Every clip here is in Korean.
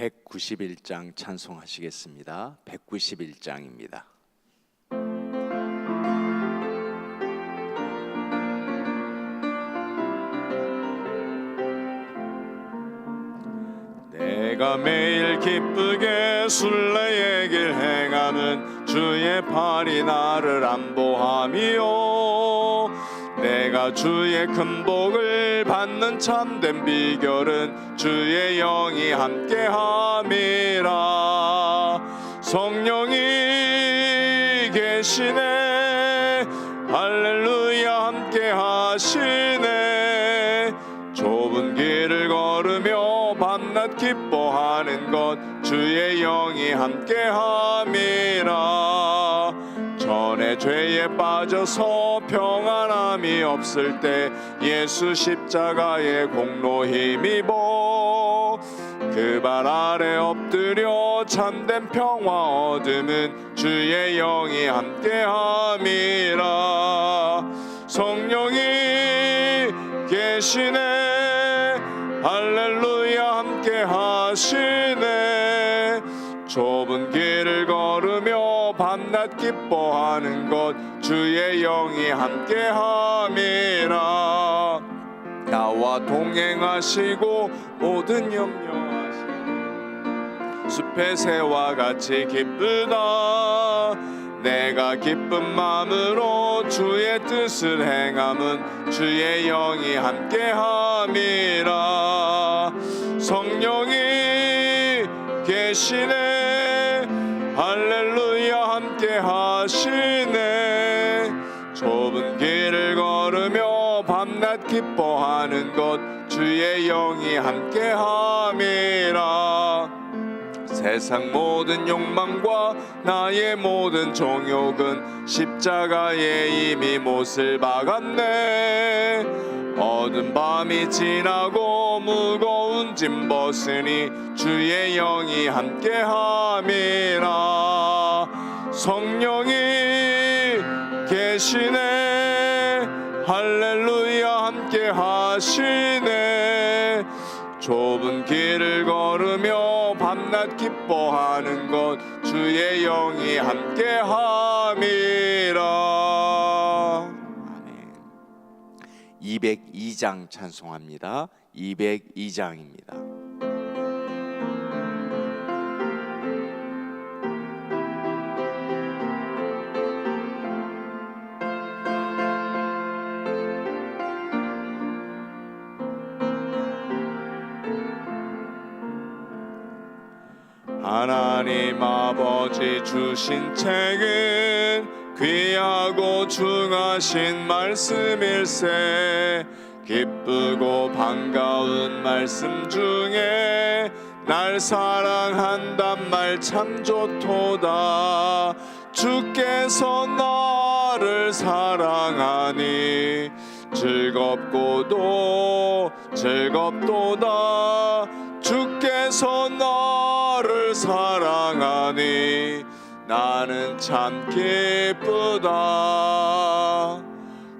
191장 찬송하시겠습니다. 191장입니다. 내가 매일 기쁘게 순례의 길 행하는 주의 팔이 나를 안보함이요 내가 주의 큰 복을 받는 참된 비결은 주의 영이 함께함이라. 성령이 계시네. 할렐루야 함께하시네. 좁은 길을 걸으며 밤낮 기뻐하는 것 주의 영이 함께함이라. 전에 죄에 빠져서 평안함이 없을 때 예수 십자가의 공로 힘입어 그 발 아래 엎드려 참된 평화 얻음은 주의 영이 함께함이라. 성령이 계시네. 할렐루야 함께 하시네. 좁은 길을 걸으며 밤낮 기뻐하는 것 주의 영이 함께 함이라. 나와 동행하시고 모든 염려 숲의 새와 같이 기쁘다. 내가 기쁜 마음으로 주의 뜻을 행함은 주의 영이 함께함이라. 성령이 계시네. 할렐루야 함께하시네. 좁은 길을 걸으며 밤낮 기뻐하는 것 주의 영이 함께함이라 세상 모든 욕망과 나의 모든 정욕은 십자가에 이미 못을 박았네. 어두운 밤이 지나고 무거운 짐 벗으니 주의 영이 함께함이라. 성령이 계시네. 할렐루야 함께하시네. 좁은 길을 걸으며 밤낮 기뻐하는 것 주의 영이 함께함이라. 아멘. 202장 찬송합니다. 202장입니다 하나님 아버지 주신 책은 귀하고 중하신 말씀일세. 기쁘고 반가운 말씀 중에 날 사랑한단 말 참 좋도다. 주께서 나를 사랑하니 즐겁고도 즐겁도다. 주께서 나를 사랑하니 나는 참 기쁘다.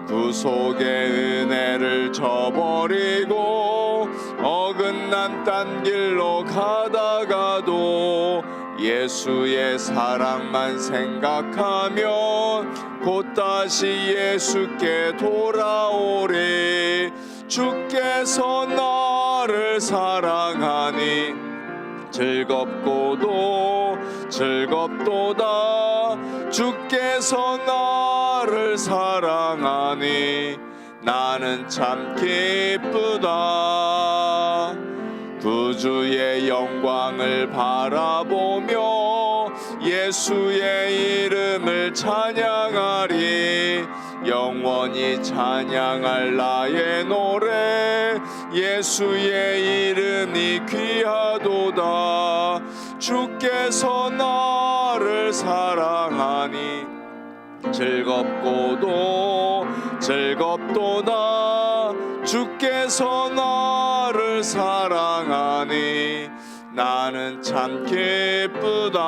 구속의 은혜를 저버리고 어긋난 딴 길로 가다가도 예수의 사랑만 생각하면 곧 다시 예수께 돌아오리. 주께서 나를 사랑하니 즐겁고도 즐겁도다. 주께서 나를 사랑하니 나는 참 기쁘다. 구 주의 영광을 바라보며 예수의 이름을 찬양하리. 영원히 찬양할 나의 노래 예수의 이름이 귀하 도다. 주께서 나를 사랑하니 즐겁고도 즐겁도다 주께서 나를 사랑하니 나는 참 기쁘다.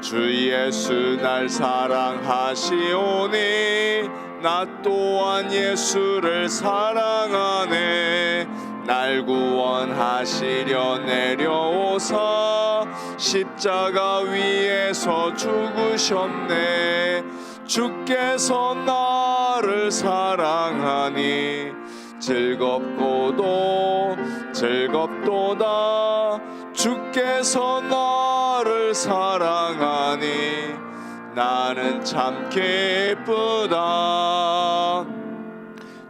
주 예수 날 사랑하시오니 나 또한 예수를 사랑하네 날 구원하시려 내려오사 십자가 위에서 죽으셨네. 주께서 나를 사랑하니 즐겁고도 즐겁도다. 주께서 나를 사랑하니 나는 참 기쁘다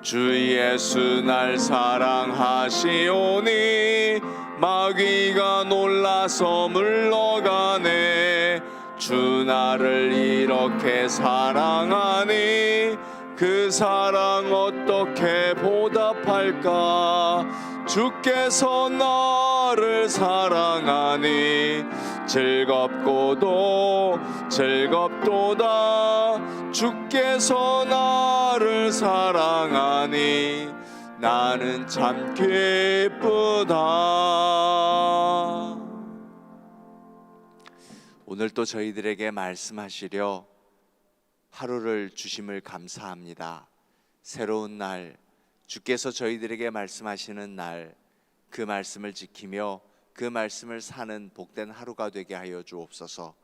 주 예수 날 사랑하시오니 마귀가 놀라서 물러가네. 주 나를 이렇게 사랑하니 그 사랑 어떻게 보답할까? 주께서 나를 사랑하니 즐겁고도 즐겁도다 주께서 나를 사랑하니 나는 참 기쁘다 오늘 또 저희들에게 말씀하시려 하루를 주심을 감사합니다. 새로운 날, 주께서 저희들에게 말씀하시는 날, 그 말씀을 지키며 그 말씀을 사는 복된 하루가 되게 하여 주옵소서.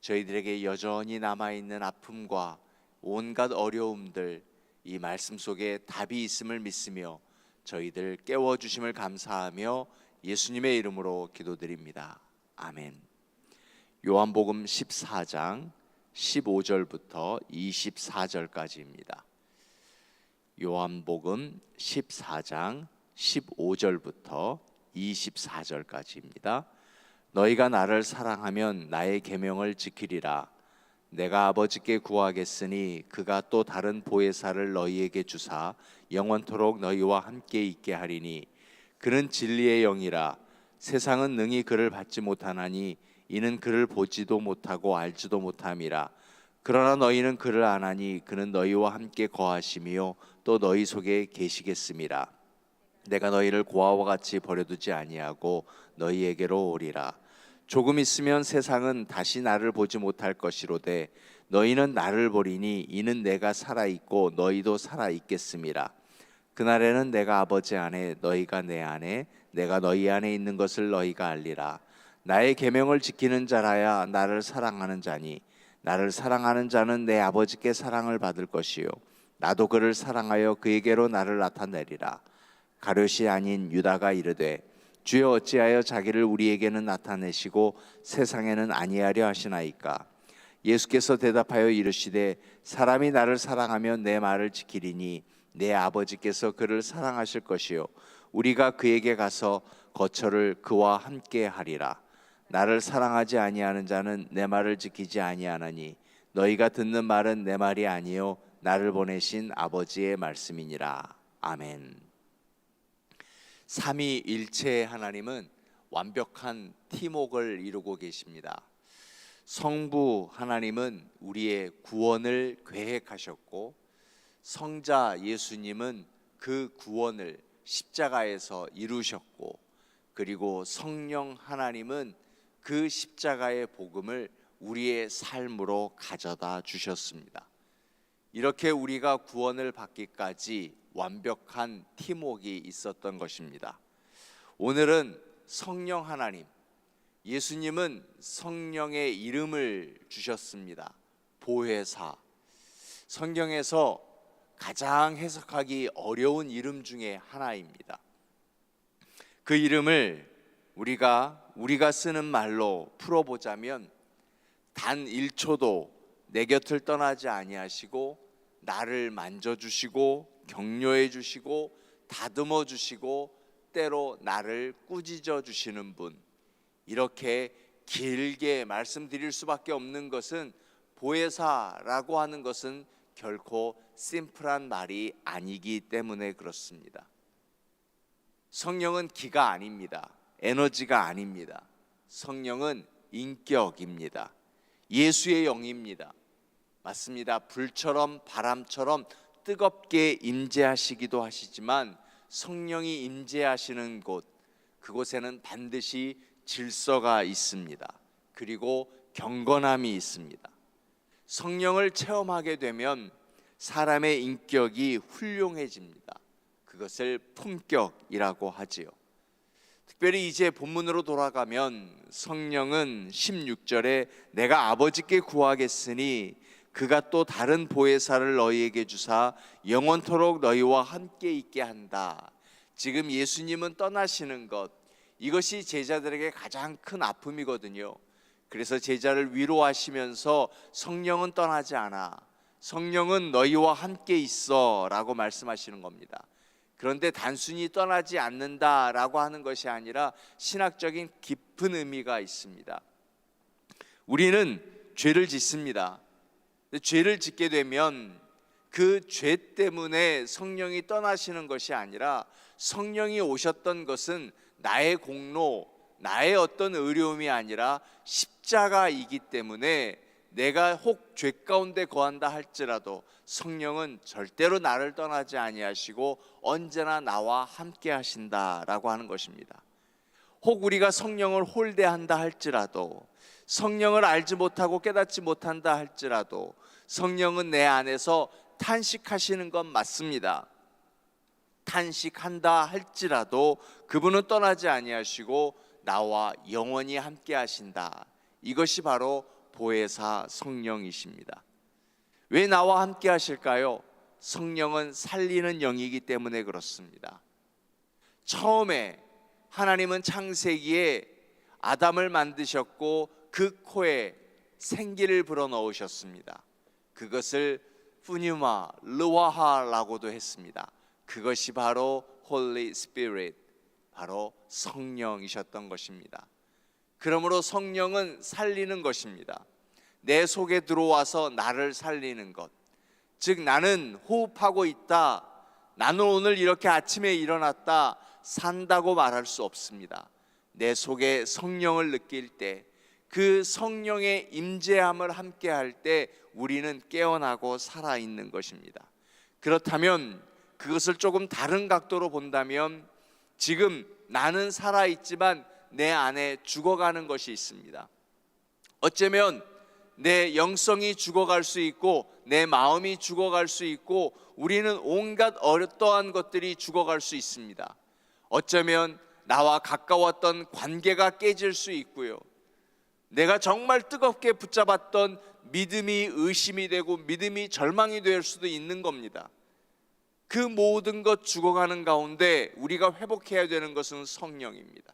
저희들에게 여전히 남아 있는 아픔과 온갖 어려움들 이 말씀 속에 답이 있음을 믿으며 저희들 깨워 주심을 감사하며 예수님의 이름으로 기도드립니다. 아멘. 요한복음 14장 15절부터 24절까지입니다. 요한복음 14장 15절부터 24절까지입니다. 너희가 나를 사랑하면 나의 계명을 지키리라. 내가 아버지께 구하겠으니 그가 또 다른 보혜사를 너희에게 주사 영원토록 너희와 함께 있게 하리니 그는 진리의 영이라. 세상은 능히 그를 받지 못하나니 이는 그를 보지도 못하고 알지도 못함이라. 그러나 너희는 그를 아나니 그는 너희와 함께 거하시며 또 너희 속에 계시겠음이라 내가 너희를 고아와 같이 버려두지 아니하고 너희에게로 오리라 조금 있으면 세상은 다시 나를 보지 못할 것이로되 너희는 나를 보리니 이는 내가 살아 있고 너희도 살아 있겠음이라 그날에는 내가 아버지 안에 너희가 내 안에 내가 너희 안에 있는 것을 너희가 알리라. 나의 계명을 지키는 자라야 나를 사랑하는 자니 나를 사랑하는 자는 내 아버지께 사랑을 받을 것이요. 나도 그를 사랑하여 그에게로 나를 나타내리라. 가룟이 아닌 유다가 이르되 주여 어찌하여 자기를 우리에게는 나타내시고 세상에는 아니하려 하시나이까? 예수께서 대답하여 이르시되 사람이 나를 사랑하면 내 말을 지키리니 내 아버지께서 그를 사랑하실 것이요. 우리가 그에게 가서 거처를 그와 함께 하리라. 나를 사랑하지 아니하는 자는 내 말을 지키지 아니하나니 너희가 듣는 말은 내 말이 아니요. 나를 보내신 아버지의 말씀이니라. 아멘. 삼위일체 하나님은 완벽한 팀웍을 이루고 계십니다. 성부 하나님은 우리의 구원을 계획하셨고 성자 예수님은 그 구원을 십자가에서 이루셨고 그리고 성령 하나님은 그 십자가의 복음을 우리의 삶으로 가져다 주셨습니다. 이렇게 우리가 구원을 받기까지 완벽한 팀웍이 있었던 것입니다. 오늘은 성령 하나님, 예수님은 성령의 이름을 주셨습니다. 보혜사. 성경에서 가장 해석하기 어려운 이름 중에 하나입니다. 그 이름을 우리가 우리가 쓰는 말로 풀어보자면 단 1초도 내 곁을 떠나지 아니하시고 나를 만져주시고 격려해 주시고 다듬어 주시고 때로 나를 꾸짖어 주시는 분 이렇게 길게 말씀드릴 수밖에 없는 것은 보혜사라고 하는 것은 결코 심플한 말이 아니기 때문에 그렇습니다. 성령은 기가 아닙니다. 에너지가 아닙니다. 성령은 인격입니다. 예수의 영입니다. 맞습니다. 불처럼 바람처럼 뜨겁게 임재하시기도 하시지만 성령이 임재하시는 곳 그곳에는 반드시 질서가 있습니다. 그리고 경건함이 있습니다. 성령을 체험하게 되면 사람의 인격이 훌륭해집니다. 그것을 품격이라고 하지요. 특별히 이제 본문으로 돌아가면 성령은 16절에 내가 아버지께 구하겠으니 그가 또 다른 보혜사를 너희에게 주사 영원토록 너희와 함께 있게 한다. 지금 예수님은 떠나시는 것 이것이 제자들에게 가장 큰 아픔이거든요. 그래서 제자를 위로하시면서 성령은 떠나지 않아. 성령은 너희와 함께 있어라고 말씀하시는 겁니다. 그런데 단순히 떠나지 않는다라고 하는 것이 아니라 신학적인 깊은 의미가 있습니다. 우리는 죄를 짓습니다. 죄를 짓게 되면 그 죄 때문에 성령이 떠나시는 것이 아니라 성령이 오셨던 것은 나의 공로, 나의 어떤 의로움이 아니라 십자가이기 때문에 내가 혹 죄 가운데 거한다 할지라도 성령은 절대로 나를 떠나지 아니하시고 언제나 나와 함께 하신다라고 하는 것입니다. 혹 우리가 성령을 홀대한다 할지라도 성령을 알지 못하고 깨닫지 못한다 할지라도 성령은 내 안에서 탄식하시는 건 맞습니다. 탄식한다 할지라도 그분은 떠나지 아니하시고 나와 영원히 함께 하신다. 이것이 바로 보혜사 성령이십니다. 왜 나와 함께 하실까요? 성령은 살리는 영이기 때문에 그렇습니다. 처음에 하나님은 창세기에 아담을 만드셨고 그 코에 생기를 불어 넣으셨습니다. 그것을 푸뉴마 르와하라고도 했습니다. 그것이 바로 Holy Spirit, 바로 성령이셨던 것입니다. 그러므로 성령은 살리는 것입니다. 내 속에 들어와서 나를 살리는 것. 즉 나는 호흡하고 있다. 나는 오늘 이렇게 아침에 일어났다. 산다고 말할 수 없습니다. 내 속에 성령을 느낄 때 그 성령의 임재함을 함께 할 때 우리는 깨어나고 살아 있는 것입니다. 그렇다면 그것을 조금 다른 각도로 본다면 지금 나는 살아 있지만 내 안에 죽어가는 것이 있습니다. 어쩌면 내 영성이 죽어갈 수 있고 내 마음이 죽어갈 수 있고 우리는 온갖 어떠한 것들이 죽어갈 수 있습니다. 어쩌면 나와 가까웠던 관계가 깨질 수 있고요. 내가 정말 뜨겁게 붙잡았던 믿음이 의심이 되고 믿음이 절망이 될 수도 있는 겁니다. 그 모든 것 죽어가는 가운데 우리가 회복해야 되는 것은 성령입니다.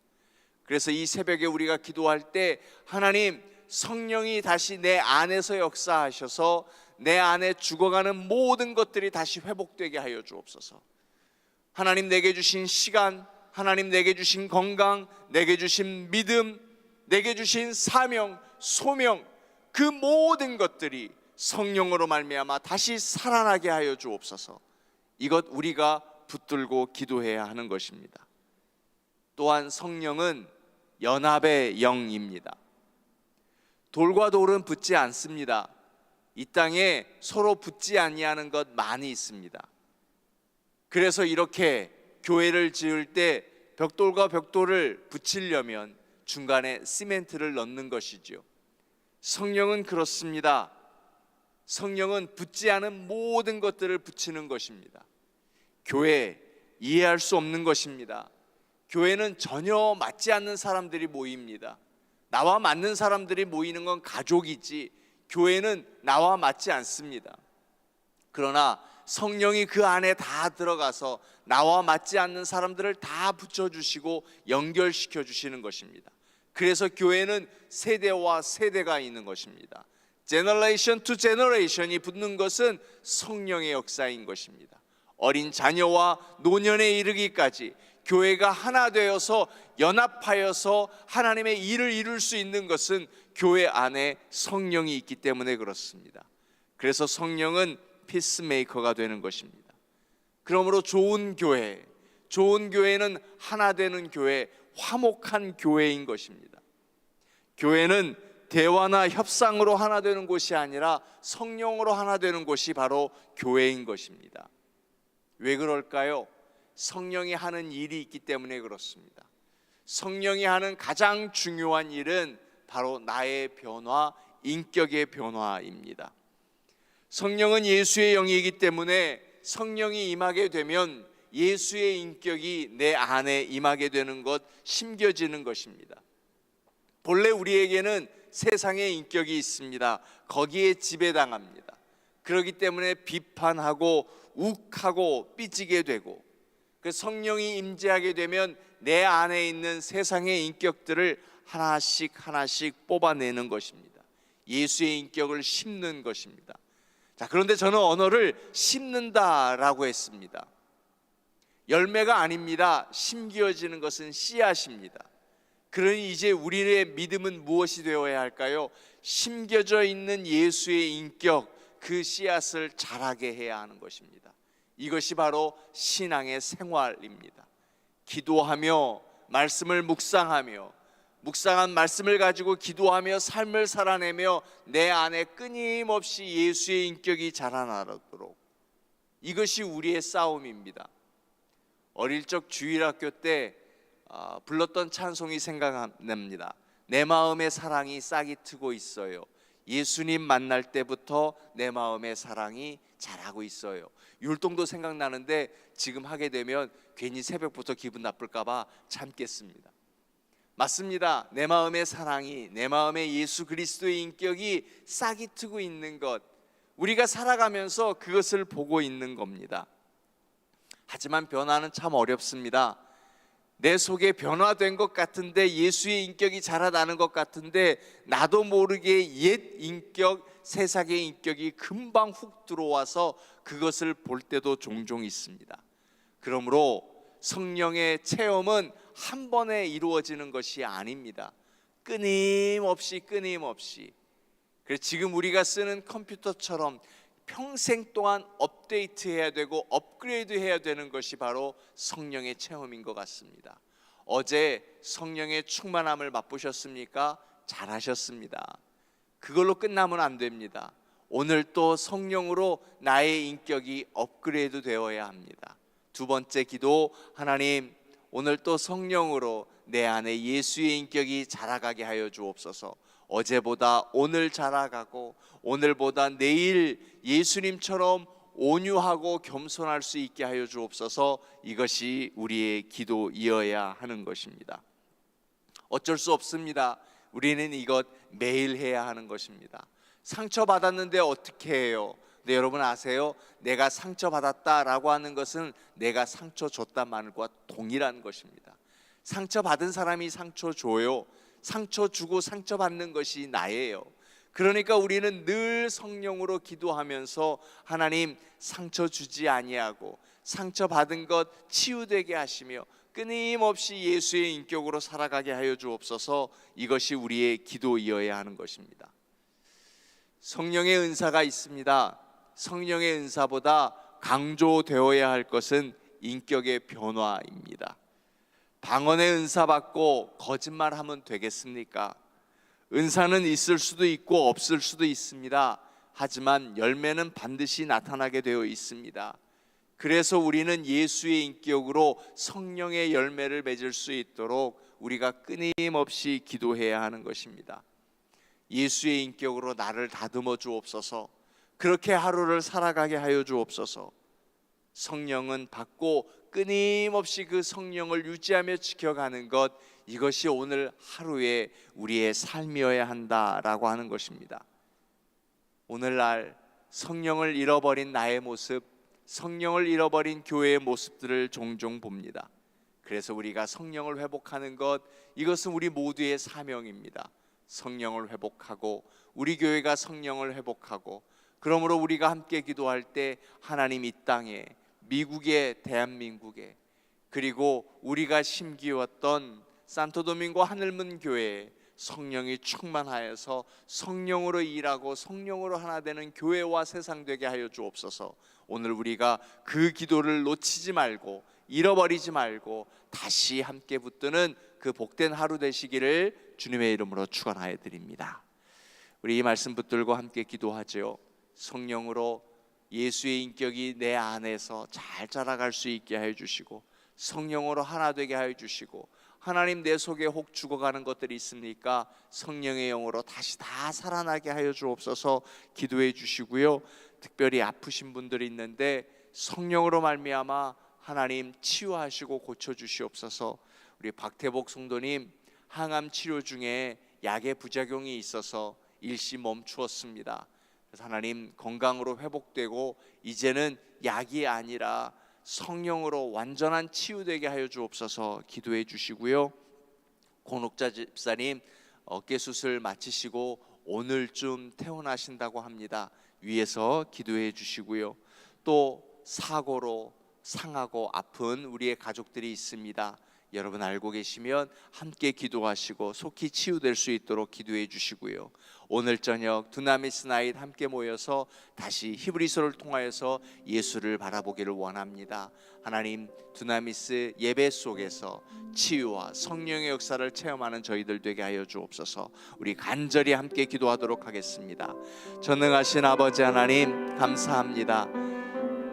그래서 이 새벽에 우리가 기도할 때 하나님 성령이 다시 내 안에서 역사하셔서 내 안에 죽어가는 모든 것들이 다시 회복되게 하여 주옵소서. 하나님 내게 주신 시간, 하나님 내게 주신 건강, 내게 주신 믿음, 내게 주신 사명, 소명 그 모든 것들이 성령으로 말미암아 다시 살아나게 하여 주옵소서. 이것 우리가 붙들고 기도해야 하는 것입니다. 또한 성령은 연합의 영입니다. 돌과 돌은 붙지 않습니다. 이 땅에 서로 붙지 아니하는 것 많이 있습니다. 그래서 이렇게 교회를 지을 때 벽돌과 벽돌을 붙이려면 중간에 시멘트를 넣는 것이지요. 성령은 그렇습니다. 성령은 붙지 않은 모든 것들을 붙이는 것입니다. 교회 이해할 수 없는 것입니다. 교회는 전혀 맞지 않는 사람들이 모입니다. 나와 맞는 사람들이 모이는 건 가족이지 교회는 나와 맞지 않습니다. 그러나 성령이 그 안에 다 들어가서 나와 맞지 않는 사람들을 다 붙여주시고 연결시켜 주시는 것입니다. 그래서 교회는 세대와 세대가 있는 것입니다. 제너레이션 투 제너레이션이 붙는 것은 성령의 역사인 것입니다. 어린 자녀와 노년에 이르기까지 교회가 하나 되어서 연합하여서 하나님의 일을 이룰 수 있는 것은 교회 안에 성령이 있기 때문에 그렇습니다. 그래서 성령은 피스메이커가 되는 것입니다. 그러므로 좋은 교회, 좋은 교회는 하나 되는 교회, 화목한 교회인 것입니다. 교회는 대화나 협상으로 하나 되는 곳이 아니라 성령으로 하나 되는 곳이 바로 교회인 것입니다. 왜 그럴까요? 성령이 하는 일이 있기 때문에 그렇습니다. 성령이 하는 가장 중요한 일은 바로 나의 변화, 인격의 변화입니다. 성령은 예수의 영이기 때문에 성령이 임하게 되면 예수의 인격이 내 안에 임하게 되는 것, 심겨지는 것입니다. 본래 우리에게는 세상의 인격이 있습니다. 거기에 지배당합니다. 그렇기 때문에 비판하고 욱하고 삐지게 되고 그 성령이 임재하게 되면 내 안에 있는 세상의 인격들을 하나씩 하나씩 뽑아내는 것입니다. 예수의 인격을 심는 것입니다. 자, 그런데 저는 언어를 심는다라고 했습니다. 열매가 아닙니다. 심기어지는 것은 씨앗입니다. 그러니 이제 우리의 믿음은 무엇이 되어야 할까요? 심겨져 있는 예수의 인격, 그 씨앗을 자라게 해야 하는 것입니다. 이것이 바로 신앙의 생활입니다. 기도하며 말씀을 묵상하며 묵상한 말씀을 가지고 기도하며 삶을 살아내며 내 안에 끊임없이 예수의 인격이 자라나도록 이것이 우리의 싸움입니다. 어릴 적 주일학교 때 아, 불렀던 찬송이 생각납니다. 내 마음의 사랑이 싹이 트고 있어요. 예수님 만날 때부터 내 마음의 사랑이 자라고 있어요. 율동도 생각나는데 지금 하게 되면 괜히 새벽부터 기분 나쁠까봐 참겠습니다. 맞습니다. 내 마음의 사랑이 내 마음에 예수 그리스도의 인격이 싹이 트고 있는 것 우리가 살아가면서 그것을 보고 있는 겁니다. 하지만 변화는 참 어렵습니다. 내 속에 변화된 것 같은데 예수의 인격이 자라나는 것 같은데 나도 모르게 옛 인격 세상의 인격이 금방 훅 들어와서 그것을 볼 때도 종종 있습니다. 그러므로 성령의 체험은 한 번에 이루어지는 것이 아닙니다. 끊임없이 끊임없이. 그래서 지금 우리가 쓰는 컴퓨터처럼 평생 동안 업데이트해야 되고 업그레이드해야 되는 것이 바로 성령의 체험인 것 같습니다. 어제 성령의 충만함을 맛보셨습니까? 잘하셨습니다. 그걸로 끝나면 안 됩니다. 오늘 또 성령으로 나의 인격이 업그레이드 되어야 합니다. 두 번째 기도 하나님 오늘 또 성령으로 내 안에 예수의 인격이 자라가게 하여 주옵소서. 어제보다 오늘 자라가고 오늘보다 내일 예수님처럼 온유하고 겸손할 수 있게 하여 주옵소서. 이것이 우리의 기도이어야 하는 것입니다. 어쩔 수 없습니다. 우리는 이것 매일 해야 하는 것입니다. 상처 받았는데 어떻게 해요? 근데 여러분 아세요? 내가 상처 받았다라고 하는 것은 내가 상처 줬단 말과 동일한 것입니다. 상처 받은 사람이 상처 줘요. 상처 주고 상처 받는 것이 나예요. 그러니까 우리는 늘 성령으로 기도하면서 하나님 상처 주지 아니하고 상처 받은 것 치유되게 하시며 끊임없이 예수의 인격으로 살아가게 하여 주옵소서. 이것이 우리의 기도이어야 하는 것입니다. 성령의 은사가 있습니다. 성령의 은사보다 강조되어야 할 것은 인격의 변화입니다. 방언의 은사 받고 거짓말하면 되겠습니까? 은사는 있을 수도 있고 없을 수도 있습니다. 하지만 열매는 반드시 나타나게 되어 있습니다. 그래서 우리는 예수의 인격으로 성령의 열매를 맺을 수 있도록 우리가 끊임없이 기도해야 하는 것입니다. 예수의 인격으로 나를 다듬어 주옵소서. 그렇게 하루를 살아가게 하여 주옵소서. 성령은 받고 끊임없이 그 성령을 유지하며 지켜가는 것 이것이 오늘 하루의 우리의 삶이어야 한다라고 하는 것입니다. 오늘날 성령을 잃어버린 나의 모습, 성령을 잃어버린 교회의 모습들을 종종 봅니다. 그래서 우리가 성령을 회복하는 것 이것은 우리 모두의 사명입니다. 성령을 회복하고 우리 교회가 성령을 회복하고 그러므로 우리가 함께 기도할 때 하나님 이 땅에 미국에 대한민국에 그리고 우리가 심기웠던 산토도밍고 하늘문 교회에 성령이 충만하여서 성령으로 일하고 성령으로 하나 되는 교회와 세상 되게 하여 주옵소서. 오늘 우리가 그 기도를 놓치지 말고 잃어버리지 말고 다시 함께 붙드는 그 복된 하루 되시기를 주님의 이름으로 축원하여 드립니다. 우리 이 말씀 붙들고 함께 기도하지요. 성령으로 예수의 인격이 내 안에서 잘 자라갈 수 있게 해 주시고 성령으로 하나 되게 해 주시고 하나님 내 속에 혹 죽어가는 것들이 있습니까? 성령의 영으로 다시 다 살아나게 하여 주옵소서 기도해 주시고요. 특별히 아프신 분들이 있는데 성령으로 말미암아 하나님 치유하시고 고쳐 주시옵소서. 우리 박태복 성도님 항암 치료 중에 약의 부작용이 있어서 일시 멈추었습니다. 그래서 하나님 건강으로 회복되고 이제는 약이 아니라 성령으로 완전한 치유되게 하여 주옵소서 기도해 주시고요. 권옥자 집사님 어깨 수술 마치시고 오늘쯤 퇴원하신다고 합니다. 위에서 기도해 주시고요. 또 사고로 상하고 아픈 우리의 가족들이 있습니다. 여러분 알고 계시면 함께 기도하시고 속히 치유될 수 있도록 기도해 주시고요. 오늘 저녁 두나미스 나잇 함께 모여서 다시 히브리서를 통하여서 예수를 바라보기를 원합니다. 하나님 두나미스 예배 속에서 치유와 성령의 역사를 체험하는 저희들 되게 하여 주옵소서. 우리 간절히 함께 기도하도록 하겠습니다. 전능하신 아버지 하나님 감사합니다.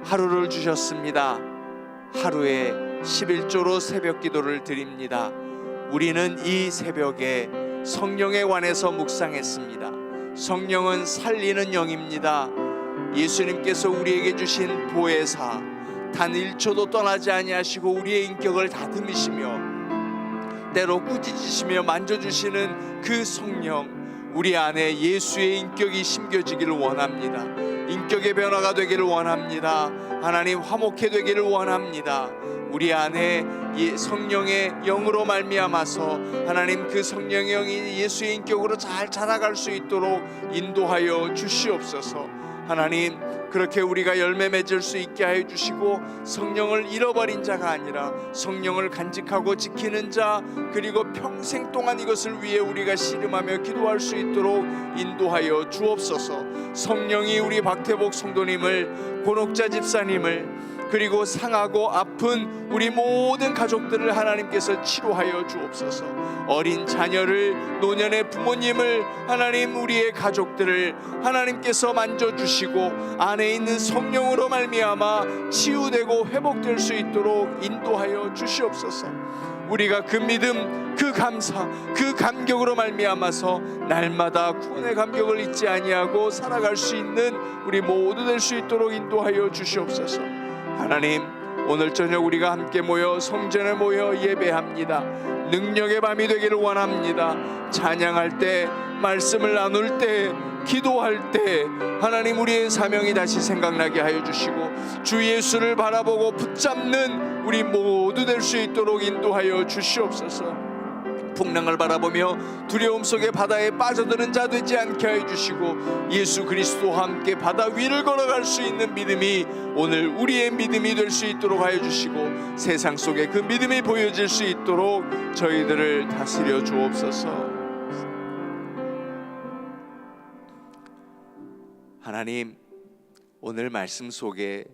하루를 주셨습니다. 하루에 11조로 새벽 기도를 드립니다. 우리는 이 새벽에 성령에 관해서 묵상했습니다. 성령은 살리는 영입니다. 예수님께서 우리에게 주신 보혜사 단 1초도 떠나지 아니하시고 우리의 인격을 다듬으시며 때로 꾸짖으시며 만져주시는 그 성령 우리 안에 예수의 인격이 심겨지기를 원합니다. 인격의 변화가 되기를 원합니다. 하나님 화목해 되기를 원합니다. 우리 안에 이 성령의 영으로 말미암아서 하나님 그 성령의 영이 예수의 인격으로 잘 자라갈 수 있도록 인도하여 주시옵소서. 하나님 그렇게 우리가 열매 맺을 수 있게 하여 주시고 성령을 잃어버린 자가 아니라 성령을 간직하고 지키는 자 그리고 평생 동안 이것을 위해 우리가 씨름하며 기도할 수 있도록 인도하여 주옵소서 성령이 우리 박태복 성도님을 권옥자 집사님을 그리고 상하고 아픈 우리 모든 가족들을 하나님께서 치료하여 주옵소서. 어린 자녀를 노년의 부모님을 하나님 우리의 가족들을 하나님께서 만져 주시고 안에 있는 성령으로 말미암아 치유되고 회복될 수 있도록 인도하여 주시옵소서. 우리가 그 믿음, 그 감사, 그 감격으로 말미암아서 날마다 구원의 감격을 잊지 아니하고 살아갈 수 있는 우리 모두 될 수 있도록 인도하여 주시옵소서. 하나님 오늘 저녁 우리가 함께 모여 성전에 모여 예배합니다. 능력의 밤이 되기를 원합니다. 찬양할 때, 말씀을 나눌 때, 기도할 때 하나님 우리의 사명이 다시 생각나게 하여 주시고 주 예수를 바라보고 붙잡는 우리 모두 될 수 있도록 인도하여 주시옵소서. 풍랑을 바라보며 두려움 속에 바다에 빠져드는 자 되지 않게 하여 주시고 예수 그리스도와 함께 바다 위를 걸어갈 수 있는 믿음이 오늘 우리의 믿음이 될 수 있도록 하여 주시고 세상 속에 그 믿음이 보여질 수 있도록 저희들을 다스려 주옵소서. 하나님 오늘 말씀 속에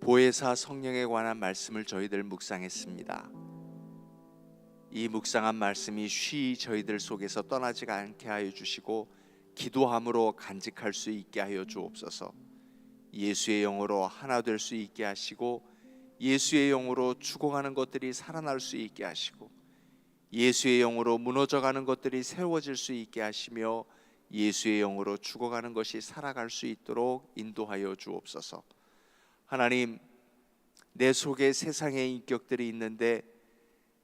보혜사 성령에 관한 말씀을 저희들 묵상했습니다. 이 묵상한 말씀이 쉬 저희들 속에서 떠나지가 않게 하여 주시고 기도함으로 간직할 수 있게 하여 주옵소서. 예수의 영으로 하나 될 수 있게 하시고 예수의 영으로 죽어가는 것들이 살아날 수 있게 하시고 예수의 영으로 무너져가는 것들이 세워질 수 있게 하시며 예수의 영으로 죽어가는 것이 살아갈 수 있도록 인도하여 주옵소서. 하나님 내 속에 세상의 인격들이 있는데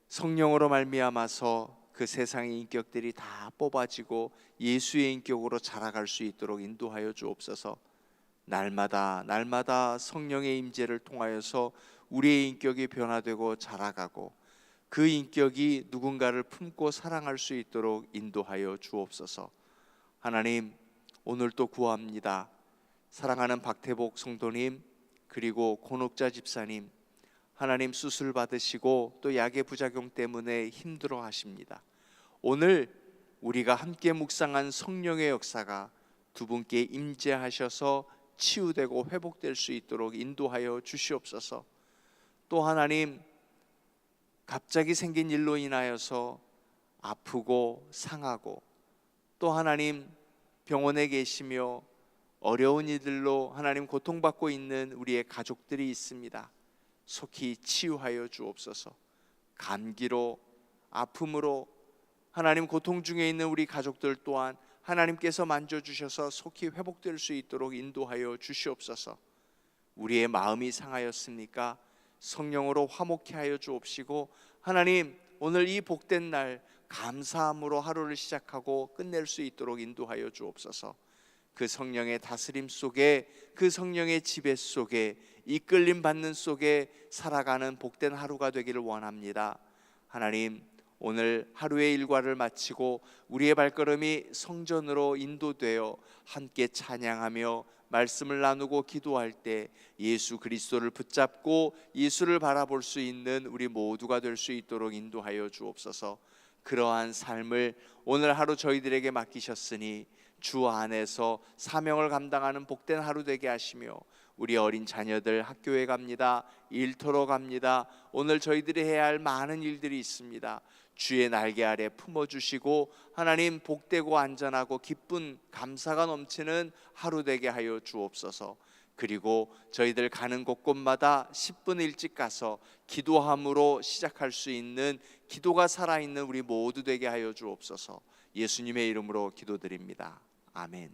성령으로 말미암아서 그 세상의 인격들이 다 뽑아지고 예수의 인격으로 자라갈 수 있도록 인도하여 주옵소서. 날마다 날마다 성령의 임재를 통하여서 우리의 인격이 변화되고 자라가고 그 인격이 누군가를 품고 사랑할 수 있도록 인도하여 주옵소서. 하나님 오늘 또 구합니다. 사랑하는 박태복 성도님 그리고 권옥자 집사님 하나님 수술 받으시고 또 약의 부작용 때문에 힘들어 하십니다. 오늘 우리가 함께 묵상한 성령의 역사가 두 분께 임재하셔서 치유되고 회복될 수 있도록 인도하여 주시옵소서. 또 하나님 갑자기 생긴 일로 인하여서 아프고 상하고 또 하나님 병원에 계시며 어려운 이들로 하나님 고통받고 있는 우리의 가족들이 있습니다. 속히 치유하여 주옵소서. 감기로 아픔으로 하나님 고통 중에 있는 우리 가족들 또한 하나님께서 만져 주셔서 속히 회복될 수 있도록 인도하여 주시옵소서. 우리의 마음이 상하였습니까? 성령으로 화목케 하여 주옵시고 하나님 오늘 이 복된 날 감사함으로 하루를 시작하고 끝낼 수 있도록 인도하여 주옵소서. 그 성령의 다스림 속에 그 성령의 지배 속에 이끌림 받는 속에 살아가는 복된 하루가 되기를 원합니다. 하나님 오늘 하루의 일과를 마치고 우리의 발걸음이 성전으로 인도되어 함께 찬양하며 말씀을 나누고 기도할 때 예수 그리스도를 붙잡고 예수를 바라볼 수 있는 우리 모두가 될 수 있도록 인도하여 주옵소서. 그러한 삶을 오늘 하루 저희들에게 맡기셨으니 주 안에서 사명을 감당하는 복된 하루 되게 하시며 우리 어린 자녀들 학교에 갑니다. 일터로 갑니다. 오늘 저희들이 해야 할 많은 일들이 있습니다. 주의 날개 아래 품어 주시고 하나님 복되고 안전하고 기쁜 감사가 넘치는 하루 되게 하여 주옵소서. 그리고 저희들 가는 곳곳마다 10분 일찍 가서 기도함으로 시작할 수 있는 기도가 살아있는 우리 모두 되게 하여 주옵소서. 예수님의 이름으로 기도드립니다. 아멘.